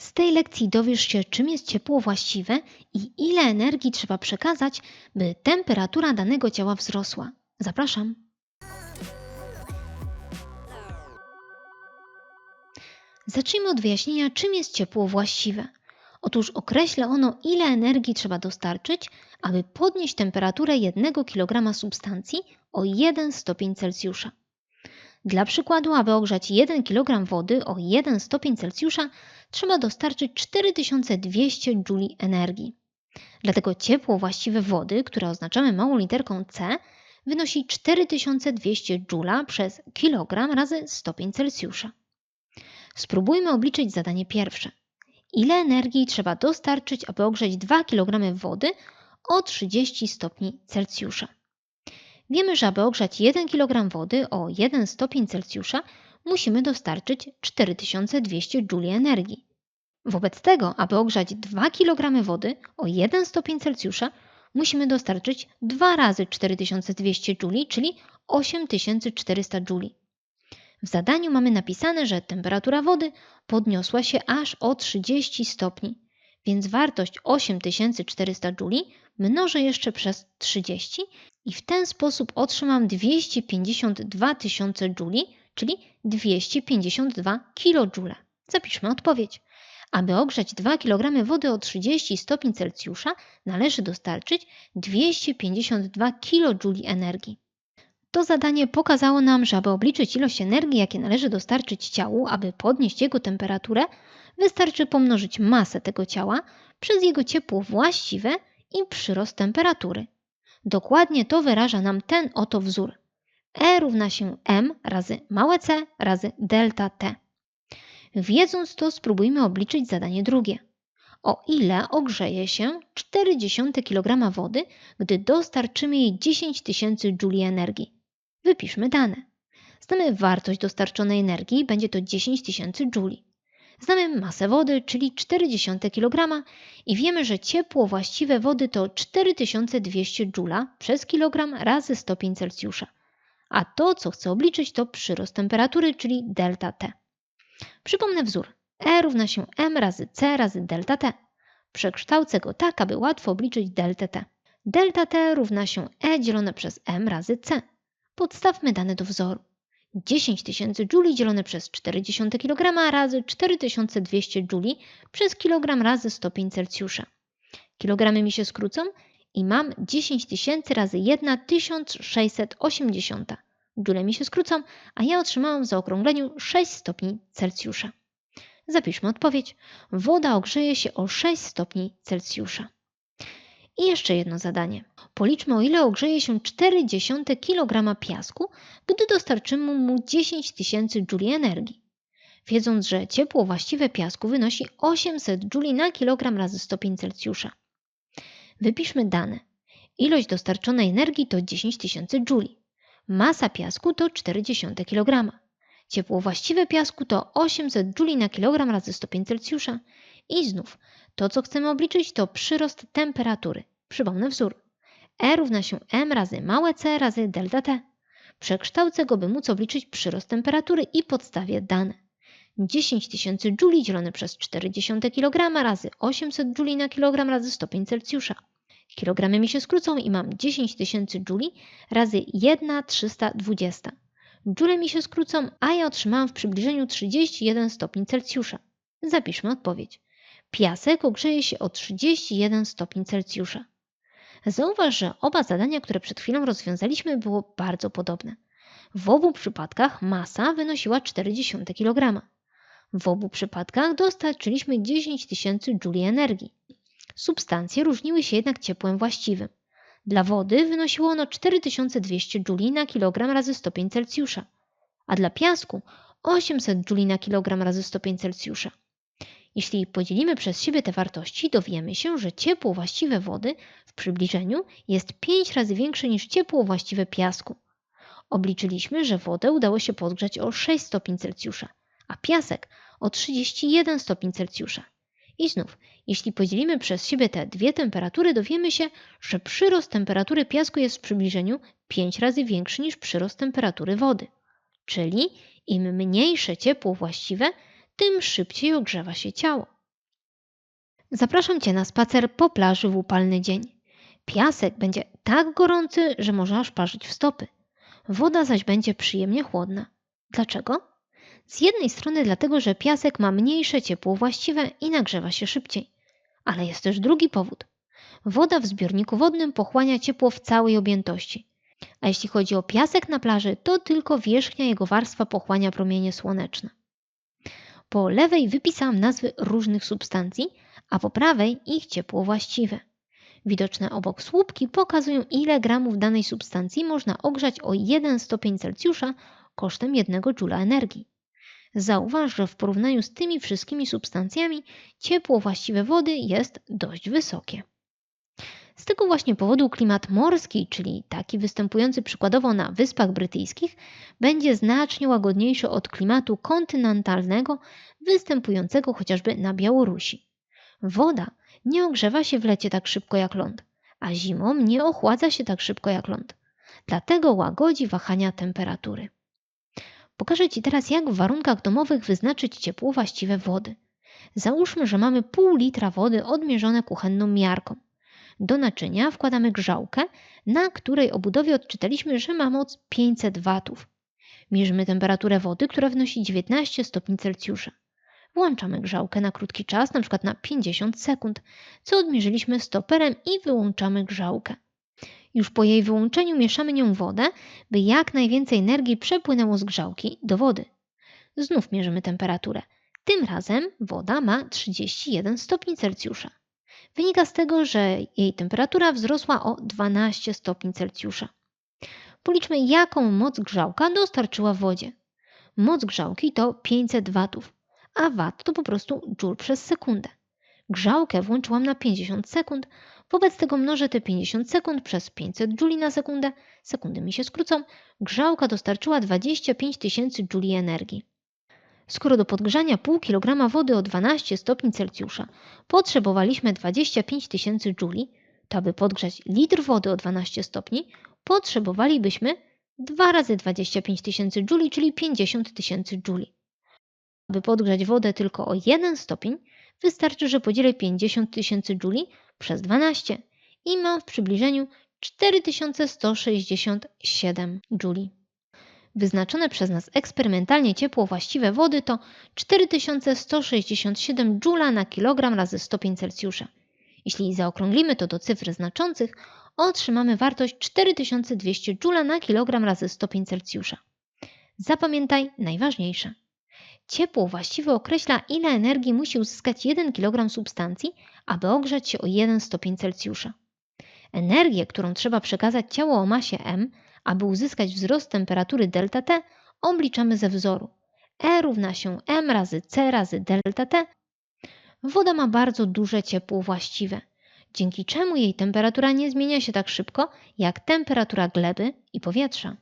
Z tej lekcji dowiesz się, czym jest ciepło właściwe i ile energii trzeba przekazać, by temperatura danego ciała wzrosła. Zapraszam. Zacznijmy od wyjaśnienia, czym jest ciepło właściwe. Otóż określa ono, ile energii trzeba dostarczyć, aby podnieść temperaturę 1 kg substancji o 1 stopień Celsjusza. Dla przykładu, aby ogrzać 1 kg wody o 1 stopień Celsjusza, trzeba dostarczyć 4200 Joule energii. Dlatego ciepło właściwe wody, które oznaczamy małą literką C, wynosi 4200 Joule przez kilogram razy stopień Celsjusza. Spróbujmy obliczyć zadanie pierwsze. Ile energii trzeba dostarczyć, aby ogrzać 2 kg wody o 30 stopni Celsjusza? Wiemy, że aby ogrzać 1 kg wody o 1 stopień Celsjusza, musimy dostarczyć 4200 Joule energii. Wobec tego, aby ogrzać 2 kg wody o 1 stopień Celsjusza, musimy dostarczyć 2 razy 4200 Joule, czyli 8400 Joule. W zadaniu mamy napisane, że temperatura wody podniosła się aż o 30 stopni, więc wartość 8400 Joule mnożę jeszcze przez 30 i w ten sposób otrzymam 252 tysiące Joule, czyli 252 kJ. Zapiszmy odpowiedź. Aby ogrzać 2 kg wody o 30 stopni Celsjusza, należy dostarczyć 252 kJ energii. To zadanie pokazało nam, że aby obliczyć ilość energii, jakie należy dostarczyć ciału, aby podnieść jego temperaturę, wystarczy pomnożyć masę tego ciała przez jego ciepło właściwe i przyrost temperatury. Dokładnie to wyraża nam ten oto wzór. E równa się m razy małe c razy delta t. Wiedząc to, spróbujmy obliczyć zadanie drugie. O ile ogrzeje się 0,4 kg wody, gdy dostarczymy jej 10 tysięcy Joule energii? Wypiszmy dane. Znamy wartość dostarczonej energii, będzie to 10 tysięcy Joule. Znamy masę wody, czyli 0,4 kg i wiemy, że ciepło właściwe wody to 4200 Joule przez kilogram razy stopień Celsjusza. A to, co chcę obliczyć, to przyrost temperatury, czyli delta T. Przypomnę wzór. E równa się m razy c razy delta T. Przekształcę go tak, aby łatwo obliczyć delta T. Delta T równa się E dzielone przez m razy c. Podstawmy dane do wzoru. 10 tysięcy Joule dzielone przez 0,4 kg razy 4200 Joule przez kilogram razy stopień Celsjusza. Kilogramy mi się skrócą i mam 10 tysięcy razy 1 1680. Joule mi się skrócą, a ja otrzymałam w zaokrągleniu 6 stopni Celsjusza. Zapiszmy odpowiedź. Woda ogrzeje się o 6 stopni Celsjusza. I jeszcze jedno zadanie. Policzmy, o ile ogrzeje się 0,4 kg piasku, gdy dostarczymy mu 10 tysięcy Joule energii. Wiedząc, że ciepło właściwe piasku wynosi 800 Joule na kilogram razy stopień Celsjusza. Wypiszmy dane. Ilość dostarczonej energii to 10 tysięcy Joule. Masa piasku to 0,4 kg. Ciepło właściwe piasku to 800 Joule na kilogram razy stopień Celsjusza. I znów, to co chcemy obliczyć to przyrost temperatury. Przypomnę wzór. E równa się m razy małe c razy delta t. Przekształcę go, by móc obliczyć przyrost temperatury i podstawię dane. 10 tysięcy Joule dzielone przez 0,4 kg razy 800 Joule na kilogram razy stopień Celsjusza. Kilogramy mi się skrócą i mam 10 tysięcy Joule razy 1,320. Joule mi się skrócą, a ja otrzymałam w przybliżeniu 31 stopni Celsjusza. Zapiszmy odpowiedź. Piasek ogrzeje się o 31 stopni Celsjusza. Zauważ, że oba zadania, które przed chwilą rozwiązaliśmy, było bardzo podobne. W obu przypadkach masa wynosiła 0,4 kg. W obu przypadkach dostarczyliśmy 10 tysięcy Joule energii. Substancje różniły się jednak ciepłem właściwym. Dla wody wynosiło ono 4200 Joule na kilogram razy stopień Celsjusza, a dla piasku 800 Joule na kilogram razy stopień Celsjusza. Jeśli podzielimy przez siebie te wartości, dowiemy się, że ciepło właściwe wody w przybliżeniu jest 5 razy większe niż ciepło właściwe piasku. Obliczyliśmy, że wodę udało się podgrzać o 6 stopni Celsjusza, a piasek o 31 stopni Celsjusza. I znów, jeśli podzielimy przez siebie te dwie temperatury, dowiemy się, że przyrost temperatury piasku jest w przybliżeniu 5 razy większy niż przyrost temperatury wody. Czyli im mniejsze ciepło właściwe, tym szybciej ogrzewa się ciało. Zapraszam Cię na spacer po plaży w upalny dzień. Piasek będzie tak gorący, że może aż parzyć w stopy. Woda zaś będzie przyjemnie chłodna. Dlaczego? Z jednej strony dlatego, że piasek ma mniejsze ciepło właściwe i nagrzewa się szybciej. Ale jest też drugi powód. Woda w zbiorniku wodnym pochłania ciepło w całej objętości. A jeśli chodzi o piasek na plaży, to tylko wierzchnia jego warstwa pochłania promienie słoneczne. Po lewej wypisałam nazwy różnych substancji, a po prawej ich ciepło właściwe. Widoczne obok słupki pokazują, ile gramów danej substancji można ogrzać o 1 stopień Celsjusza kosztem 1 joula energii. Zauważ, że w porównaniu z tymi wszystkimi substancjami ciepło właściwe wody jest dość wysokie. Z tego właśnie powodu klimat morski, czyli taki występujący przykładowo na Wyspach Brytyjskich, będzie znacznie łagodniejszy od klimatu kontynentalnego występującego chociażby na Białorusi. Woda nie ogrzewa się w lecie tak szybko jak ląd, a zimą nie ochładza się tak szybko jak ląd. Dlatego łagodzi wahania temperatury. Pokażę Ci teraz, jak w warunkach domowych wyznaczyć ciepło właściwe wody. Załóżmy, że mamy pół litra wody odmierzone kuchenną miarką. Do naczynia wkładamy grzałkę, na której obudowie odczytaliśmy, że ma moc 500 watów. Mierzymy temperaturę wody, która wynosi 19 stopni Celsjusza. Włączamy grzałkę na krótki czas, np. na 50 sekund, co odmierzyliśmy stoperem i wyłączamy grzałkę. Już po jej wyłączeniu mieszamy nią wodę, by jak najwięcej energii przepłynęło z grzałki do wody. Znów mierzymy temperaturę. Tym razem woda ma 31 stopni Celsjusza. Wynika z tego, że jej temperatura wzrosła o 12 stopni Celsjusza. Policzmy, jaką moc grzałka dostarczyła wodzie. Moc grzałki to 500 watów, a wat to po prostu joule przez sekundę. Grzałkę włączyłam na 50 sekund, wobec tego mnożę te 50 sekund przez 500 jouli na sekundę, sekundy mi się skrócą, grzałka dostarczyła 25 tysięcy jouli energii. Skoro do podgrzania pół kilograma wody o 12 stopni Celsjusza potrzebowaliśmy 25 tysięcy jouli, to aby podgrzać litr wody o 12 stopni, potrzebowalibyśmy 2 razy 25 tysięcy jouli, czyli 50 tysięcy jouli. Aby podgrzać wodę tylko o 1 stopień, wystarczy, że podzielę 50 tysięcy jouli przez 12 i mam w przybliżeniu 4167 jouli. Wyznaczone przez nas eksperymentalnie ciepło właściwe wody to 4167 joula na kilogram razy stopień Celsjusza. Jeśli zaokrąglimy to do cyfr znaczących, otrzymamy wartość 4200 joula na kilogram razy stopień Celsjusza. Zapamiętaj najważniejsze. Ciepło właściwe określa, ile energii musi uzyskać 1 kg substancji, aby ogrzać się o 1 stopień Celsjusza. Energię, którą trzeba przekazać ciało o masie m, aby uzyskać wzrost temperatury ΔT, obliczamy ze wzoru. E równa się m razy c razy ΔT. Woda ma bardzo duże ciepło właściwe, dzięki czemu jej temperatura nie zmienia się tak szybko jak temperatura gleby i powietrza.